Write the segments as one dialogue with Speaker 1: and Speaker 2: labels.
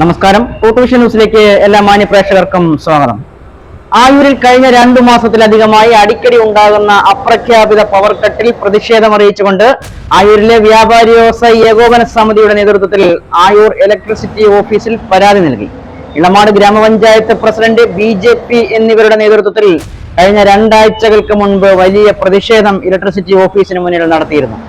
Speaker 1: നമസ്കാരം. ഓട്ടോവിഷൻ ന്യൂസിലേക്ക് എല്ലാ മാന്യ പ്രേക്ഷകർക്കും സ്വാഗതം. ആയൂരിൽ കഴിഞ്ഞ രണ്ടു മാസത്തിലധികമായി അടിക്കടി ഉണ്ടാകുന്ന അപ്രഖ്യാപിത പവർ കട്ടിൽ പ്രതിഷേധം അറിയിച്ചുകൊണ്ട് ആയൂരിലെ വ്യാപാരി വ്യവസായി ഏകോപന സമിതിയുടെ നേതൃത്വത്തിൽ ആയൂർ ഇലക്ട്രിസിറ്റി ഓഫീസിൽ പരാതി നൽകി. ഇളമാട് ഗ്രാമപഞ്ചായത്ത് പ്രസിഡന്റ് ബി ജെ പി എന്നിവരുടെ നേതൃത്വത്തിൽ കഴിഞ്ഞ രണ്ടാഴ്ചകൾക്ക് മുൻപ് വലിയ പ്രതിഷേധം ഇലക്ട്രിസിറ്റി ഓഫീസിന് മുന്നിൽ നടത്തിയിരുന്നു.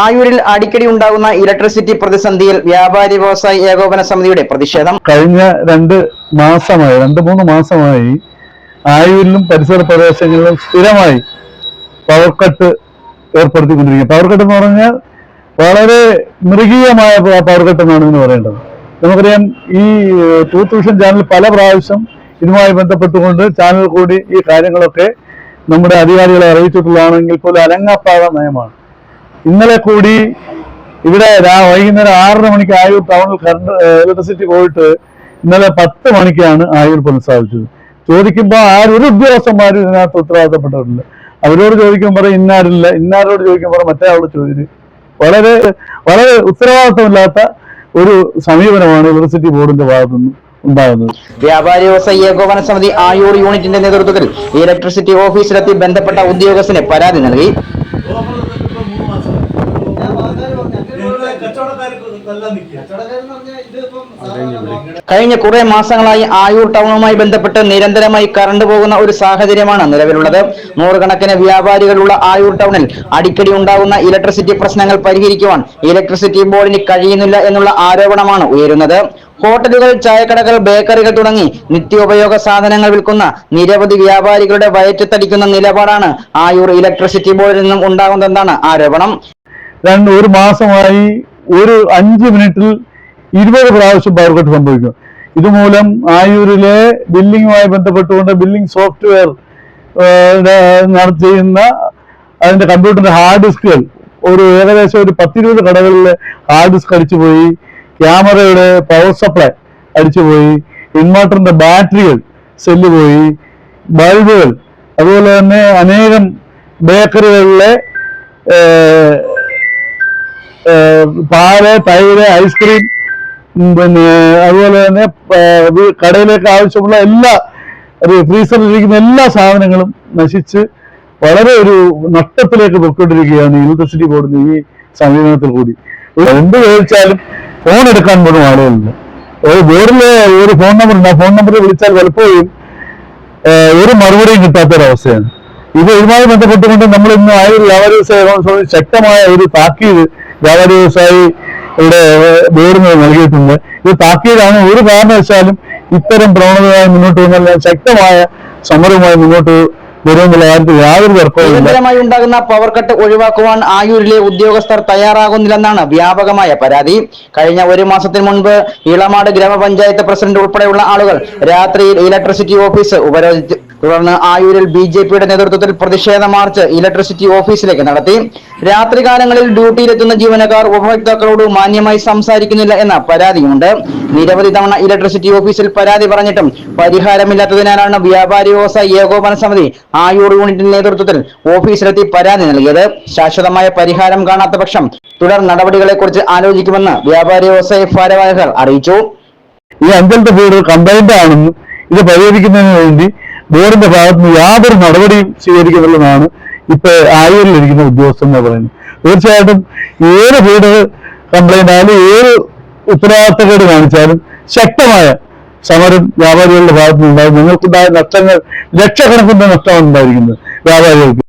Speaker 1: ആയൂരിൽ അടിക്കടി ഉണ്ടാകുന്ന ഇലക്ട്രിസിറ്റി പ്രതിസന്ധിയിൽ വ്യാപാരി വ്യവസായി ഏകോപന സമിതിയുടെ പ്രതിഷേധം.
Speaker 2: കഴിഞ്ഞ രണ്ട് മാസമായി രണ്ട് മൂന്ന് മാസമായി ആയൂരിലും പരിസര പ്രദേശങ്ങളിലും സ്ഥിരമായി പവർ കട്ട് ഏർപ്പെടുത്തിക്കൊണ്ടിരിക്കുക പവർ കട്ട് എന്ന് പറഞ്ഞാൽ വളരെ മൃഗീയമായ പവർ കട്ട് എന്നാണ് ഇതിന് പറയേണ്ടത്. നമുക്കറിയാം ഈ ടൂത്ത് വിഷൻ ചാനൽ പല പ്രാവശ്യം ഇതുമായി ബന്ധപ്പെട്ടുകൊണ്ട് ചാനൽ കൂടി ഈ കാര്യങ്ങളൊക്കെ നമ്മുടെ അധികാരികളെ അറിയിച്ചിട്ടുള്ളതാണെങ്കിൽ പോലും അലങ്ങാപ്പാത നയമാണ്. ഇന്നലെ കൂടി ഇവിടെ വൈകുന്നേരം ആറര മണിക്ക് ആയൂർ ടൗണിൽ കറണ്ട് ഇലക്ട്രിസിറ്റി പോയിട്ട് ഇന്നലെ പത്ത് മണിക്കാണ് ആയൂർ പുനഃസ്ഥാപിച്ചത് ചോദിക്കുമ്പോൾ ആരും ഒരു ഉദ്യോഗസ്ഥന്മാരും ഇതിനകത്ത് ഉത്തരവാദിത്തപ്പെട്ടിട്ടില്ല. അവരോട് ചോദിക്കുമ്പോൾ ഇന്നാരില്ല. ഇന്നാരോട് ചോദിക്കുമ്പോൾ മറ്റേ ആളോട് ചോദിച്ചു വളരെ വളരെ ഉത്തരവാദിത്തമില്ലാത്ത ഒരു സമീപനമാണ് ഇലക്ട്രിസിറ്റി ബോർഡിന്റെ ഭാഗത്തുനിന്ന് ഉണ്ടാകുന്നത്.
Speaker 1: വ്യാപാരി വ്യവസായി ഏകോപന സമിതി ആയൂർ യൂണിറ്റിന്റെ നേതൃത്വത്തിൽ ഇലക്ട്രിസിറ്റി ഓഫീസിലെത്തി ബന്ധപ്പെട്ട ഉദ്യോഗസ്ഥന് പരാതി നൽകി. കഴിഞ്ഞ കുറെ മാസങ്ങളായി ആയൂർ ടൗണുമായി ബന്ധപ്പെട്ട് നിരന്തരമായി കറണ്ട് പോകുന്ന ഒരു സാഹചര്യമാണ് നിലവിലുള്ളത്. നൂറുകണക്കിന് വ്യാപാരികളുള്ള ആയൂർ ടൗണിൽ അടിക്കടി ഉണ്ടാകുന്ന ഇലക്ട്രിസിറ്റി പ്രശ്നങ്ങൾ പരിഹരിക്കുവാൻ ഇലക്ട്രിസിറ്റി ബോർഡിന് കഴിയുന്നില്ല എന്നുള്ള ആരോപണമാണ് ഉയരുന്നത്. ഹോട്ടലുകൾ ചായക്കടകൾ ബേക്കറികൾ തുടങ്ങി നിത്യോപയോഗ സാധനങ്ങൾ വിൽക്കുന്ന നിരവധി വ്യാപാരികളുടെ വയറ്റത്തടിക്കുന്ന നിലപാടാണ് ആയൂർ ഇലക്ട്രിസിറ്റി ബോർഡിൽ നിന്നും ഉണ്ടാകുന്നതെന്നാണ് ആരോപണം.
Speaker 2: രണ്ട് ഒരു മാസമായി ഒരു അഞ്ച് മിനിറ്റിൽ ഇരുപത് പ്രാവശ്യം പവർ കട്ട് സംഭവിക്കും. ഇതുമൂലം ആയൂരിലെ ബില്ലിങ്ങുമായി ബന്ധപ്പെട്ടുകൊണ്ട് ബില്ലിംഗ് സോഫ്റ്റ്വെയർ ചെയ്യുന്ന അതിന്റെ കമ്പ്യൂട്ടറിന്റെ ഹാർഡ് ഡിസ്കുകൾ ഒരു ഏകദേശം ഒരു പത്തിരുപത് കടകളിലെ ഹാർഡ് ഡിസ്ക് അടിച്ചുപോയി ക്യാമറയുടെ പവർ സപ്ലൈ അടിച്ചുപോയി ഇൻവെർട്ടറിന്റെ ബാറ്ററികൾ സെല്ല് പോയി ബൾബുകൾ അതുപോലെ തന്നെ അനേകം ബേക്കറികളിലെ പാൽ തൈര് ഐസ്ക്രീം പിന്നെ അതുപോലെ തന്നെ കടയിലേക്ക് ആവശ്യമുള്ള എല്ലാ ഫ്രീസറിലിരിക്കുന്ന എല്ലാ സാധനങ്ങളും നശിച്ച് വളരെ ഒരു നഷ്ടത്തിലേക്ക് പൊയ്ക്കൊണ്ടിരിക്കുകയാണ് ഇലക്ട്രിസിറ്റി ബോർഡിന് ഈ സമീപനത്തിൽ കൂടി. എന്ത് ചോദിച്ചാലും ഫോൺ എടുക്കാൻ പോലും ആളുകളില്ല ഒരു ബോർഡിലെ ഒരു ഫോൺ നമ്പർ ഉണ്ട്. ആ ഫോൺ നമ്പറിൽ വിളിച്ചാൽ പലപ്പോഴും ഒരു മറുപടിയും കിട്ടാത്തൊരവസ്ഥയാണ്. ഇത് ഇതുമായി ബന്ധപ്പെട്ടുകൊണ്ട് നമ്മൾ ഇന്ന് ആ ഒരു വ്യാപാരി ശക്തമായ ഒരു താക്കീത് വ്യാപാരി വ്യവസായി ഇവിടെ ബോർഡിന് നൽകിയിട്ടുണ്ട്. ഇത് താക്കീതാണ് ഒരു കാരണവശാലും ഇത്തരം പ്രവണതയായി മുന്നോട്ട് പോകുന്ന ശക്തമായ സമരവുമായി മുന്നോട്ട് വരുമെന്നുള്ള
Speaker 1: ഉണ്ടാകുന്ന പവർ കട്ട് ഒഴിവാക്കുവാൻ ആയൂരിലെ ഉദ്യോഗസ്ഥർ തയ്യാറാകുന്നില്ലെന്നാണ് വ്യാപകമായ പരാതി. കഴിഞ്ഞ ഒരു മാസത്തിന് മുൻപ് ഇളമാട് ഗ്രാമപഞ്ചായത്ത് പ്രസിഡന്റ് ഉൾപ്പെടെയുള്ള ആളുകൾ രാത്രിയിൽ ഇലക്ട്രിസിറ്റി ഓഫീസ് ഉപരോധിച്ചു തുടർന്ന് ആയൂരിൽ ബി ജെ പിയുടെ നേതൃത്വത്തിൽ പ്രതിഷേധ മാർച്ച് ഇലക്ട്രിസിറ്റി ഓഫീസിലേക്ക് നടത്തി. രാത്രികാലങ്ങളിൽ ഡ്യൂട്ടിയിലെത്തുന്ന ജീവനക്കാർ ഉപഭോക്താക്കളോട് മാന്യമായി സംസാരിക്കുന്നില്ല എന്ന പരാതിയുണ്ട്. നിരവധി തവണ ഇലക്ട്രിസിറ്റി ഓഫീസിൽ പരാതി പറഞ്ഞിട്ടും പരിഹാരമില്ലാത്തതിനാലാണ് വ്യാപാരി വ്യവസായ ഏകോപന സമിതി ആയൂർ യൂണിറ്റിന്റെ നേതൃത്വത്തിൽ ഓഫീസിലെത്തി പരാതി നൽകിയത്. ശാശ്വതമായ പരിഹാരം കാണാത്ത പക്ഷം തുടർ നടപടികളെക്കുറിച്ച് ആലോചിക്കുമെന്ന് വ്യാപാരി വ്യവസായ ഭാരവാഹികൾ അറിയിച്ചു.
Speaker 2: ഈ അഞ്ചലത്തെ കംപ്ലൈന്റ് ആണെന്നും ഇത് പരിഹരിക്കുന്നതിന് വേണ്ടി ബോർഡിന്റെ ഭാഗത്ത് നിന്ന് യാതൊരു നടപടിയും സ്വീകരിക്കുന്നില്ലെന്നാണ് ഇപ്പൊ ആയൂരിലിരിക്കുന്ന ഉദ്യോഗസ്ഥന്മാർ പറയുന്നത്. തീർച്ചയായിട്ടും ഏത് വീട് കംപ്ലൈന്റ് ആയാലും ഏത് ഉത്തരവാദിത്തക്കേട് കാണിച്ചാലും ശക്തമായ സമരം വ്യാപാരികളുടെ ഭാഗത്തുനിന്നുണ്ടാകും. ഞങ്ങൾക്കുണ്ടായ നഷ്ടങ്ങൾ ലക്ഷക്കണക്കിന്റെ നഷ്ടമാണ് ഉണ്ടായിരിക്കുന്നത് വ്യാപാരികൾക്ക്.